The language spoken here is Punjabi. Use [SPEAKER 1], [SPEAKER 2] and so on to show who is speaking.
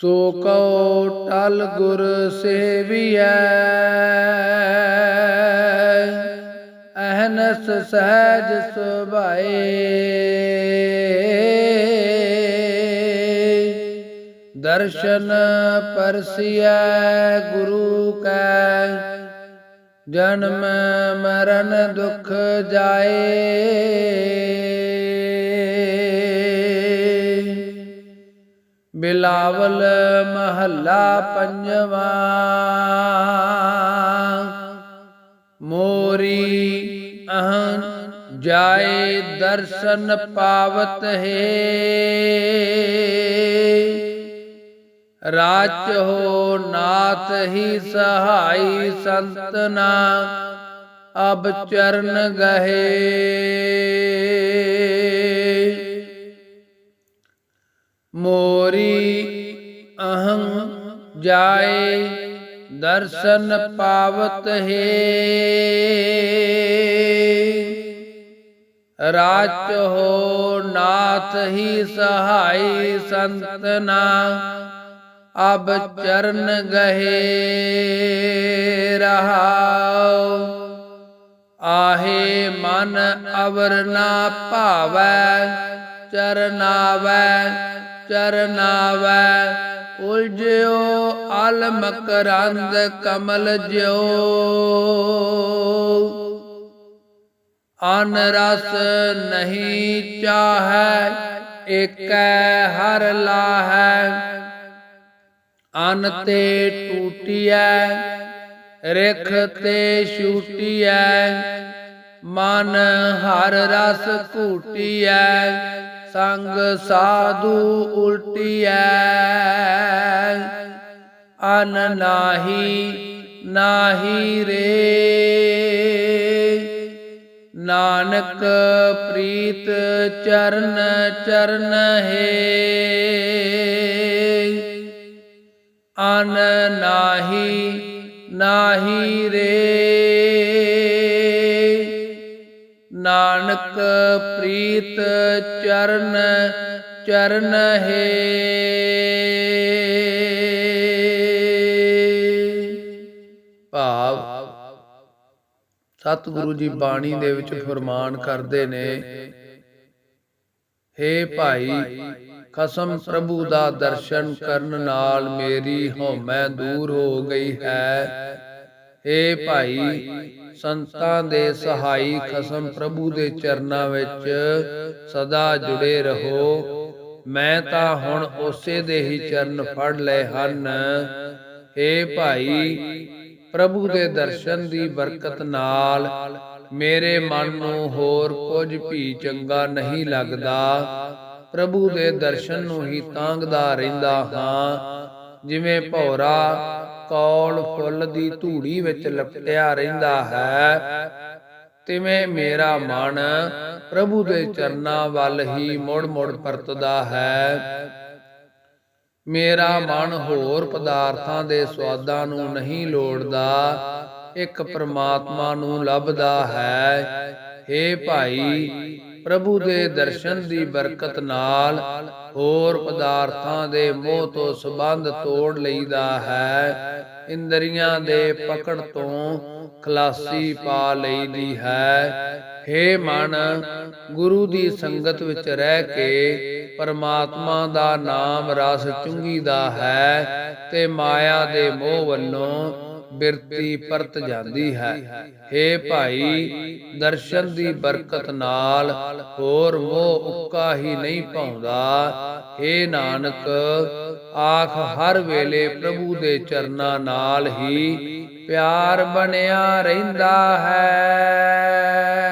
[SPEAKER 1] ਸੋ ਕਉ ਟਲ ਗੁਰ ਸੇਵੀਐ। ਅਹਨਸ ਸਹਿਜ ਸੁਭਾਏ। ਦਰਸ਼ਨ ਪਰਸਿਐ ਗੁਰੂ ਕੈ। ਜਨਮ ਮਰਨ ਦੁਖ ਜਾਏ। ਬਿਲਾਵਲ ਮਹੱਲਾ ਪੰਜਵਾ। ਮੋਰੀ ਅਹੰ ਜਾਏ ਦਰਸ਼ਨ ਪਾਵਤ ਹੈ। ਰਾਜ ਹੋ ਨਾਥ ਹੀ ਸਹਾਈ ਸੰਤਨਾ ਅਬ ਚਰਨ ਗਹੇ। ਮੋਰੀ ਅਹੰ ਜਾਏ ਦਰਸ਼ਨ ਪਾਵਤ ਹੈ। ਰਾਜ ਹੋ ਨਾਥ ਹੀ ਸਹਾਈ ਸੰਤਨਾ ਅਬ ਚਰਨ ਗਹੇ ਰਹਾਉ। ਆਹੇ ਮਨ ਅਵਰ ਨਾ ਭਾਵੈ ਚਰਨਾਵੈ ਚਰਨਾਵੈ, ਉਲਝਿਓ, ਅਲ ਮਕਰੰਦ ਕਮਲ ਜਿਓ ਅਨ ਰਸ ਨਹੀਂ ਚਾਹੈ, ਏਕੈ ਹਰ ਲਾਹੈ। ਅਨ ਤੇ ਟੂਟੀਐ, ਰਿਖ ਤੇ ਛੂਟੀਐ। ਮਨ ਹਰ ਰਸ ਘੂਟੀਐ। ਸੰਗ ਸਾਧੂ ਉਲਟੀਐ। ਅਨ ਨਾਹੀ ਨਾਹੀ ਰੇ। ਨਾਨਕ ਪ੍ਰੀਤ ਚਰਨ ਚਰਨ ਹੈ। ਅਨ ਨਾਹੀ ਨਾਹੀ ਰੇ। ਨਾਨਕ ਪ੍ਰੀਤ ਚਰਨ ਚਰਨ ਹੈ। ਭਾਵ ਸਤਿਗੁਰੂ ਜੀ ਬਾਣੀ ਦੇ ਵਿੱਚ ਫਰਮਾਨ ਕਰਦੇ ਨੇ हे ਭਾਈ ਕਸਮ ਪ੍ਰਭੂ ਦਾ ਦਰਸ਼ਨ ਕਰਨ ਨਾਲ ਮੇਰੀ ਹਉਮੈ ਦੂਰ ਹੋ ਗਈ ਹੈ। हे ਭਾਈ ਸੰਤਾਂ ਦੇ ਸਹਾਈ ਖਸਮ ਪ੍ਰਭੂ ਦੇ ਚਰਨਾਂ ਵਿੱਚ ਸਦਾ ਜੁੜੇ ਰਹੋ। ਮੈਂ ਤਾਂ ਹੁਣ ਉਸੇ ਦੇ ਹੀ ਚਰਨ ਫੜ ਲਏ ਹਨ। हे ਭਾਈ, ਪ੍ਰਭੂ ਦੇ ਦਰਸ਼ਨ ਦੀ ਬਰਕਤ ਨਾਲ ਮੇਰੇ ਮਨ ਨੂੰ ਹੋਰ ਕੁਝ ਵੀ ਚੰਗਾ ਨਹੀਂ ਲੱਗਦਾ। ਪ੍ਰਭੂ ਦੇ ਦਰਸ਼ਨ ਨੂੰ ਹੀ ਤਾਂਗਦਾ ਰਹਿੰਦਾ ਹਾਂ। ਜਿਵੇਂ ਭੌਰਾ ਕੌਲ ਫੁੱਲ ਦੀ ਧੂੜੀ ਵਿੱਚ ਲਪਟਿਆ ਰਹਿੰਦਾ ਹੈ। ਤਿਵੇਂ ਮੇਰਾ ਮਨ ਪ੍ਰਭੂ ਦੇ ਚਰਨਾਂ ਵੱਲ ਹੀ ਮੁੜ-ਮੁੜ ਪਰਤਦਾ ਹੈ। ਮੇਰਾ ਮਨ ਹੋਰ ਪਦਾਰਥਾਂ ਦੇ ਸਵਾਦਾਂ ਨੂੰ ਨਹੀਂ ਲੋੜਦਾ, ਇੱਕ ਪਰਮਾਤਮਾ ਨੂੰ ਲੱਭਦਾ ਹੈ। हे ਭਾਈ ਪ੍ਰਭੂ ਦੇ ਦਰਸ਼ਨ ਦੀ ਬਰਕਤ ਨਾਲ ਹੋਰ ਪਦਾਰਥਾਂ ਦੇ ਮੋਹ ਤੋਂ ਸੰਬੰਧ ਤੋੜ ਲਈਦਾ ਹੈ। ਇੰਦਰੀਆਂ ਦੇ ਪਕੜ ਤੋਂ ਖਲਾਸੀ ਪਾ ਲਈਦੀ ਹੈ हे ਮਨ ਗੁਰੂ ਦੀ ਸੰਗਤ ਵਿੱਚ ਰਹਿ ਕੇ ਪਰਮਾਤਮਾ ਦਾ ਨਾਮ ਰਸ ਚੁੰਗੀਦਾ ਹੈ ਤੇ ਮਾਇਆ ਦੇ ਮੋਹ ਵੱਲੋਂ ਬਿਰਤੀ ਪਰਤ ਜਾਂਦੀ ਹੈ हे ਭਾਈ ਦਰਸ਼ਨ ਦੀ ਬਰਕਤ ਨਾਲ ਹੋਰ ਮੋਹ ਉੱਕਾ ਹੀ ਨਹੀਂ ਪਾਉਂਦਾ हे ਨਾਨਕ ਆਖ ਹਰ ਵੇਲੇ ਪ੍ਰਭੂ ਦੇ ਚਰਨਾਂ ਨਾਲ ਹੀ ਪਿਆਰ ਬਣਿਆ ਰਹਿੰਦਾ ਹੈ।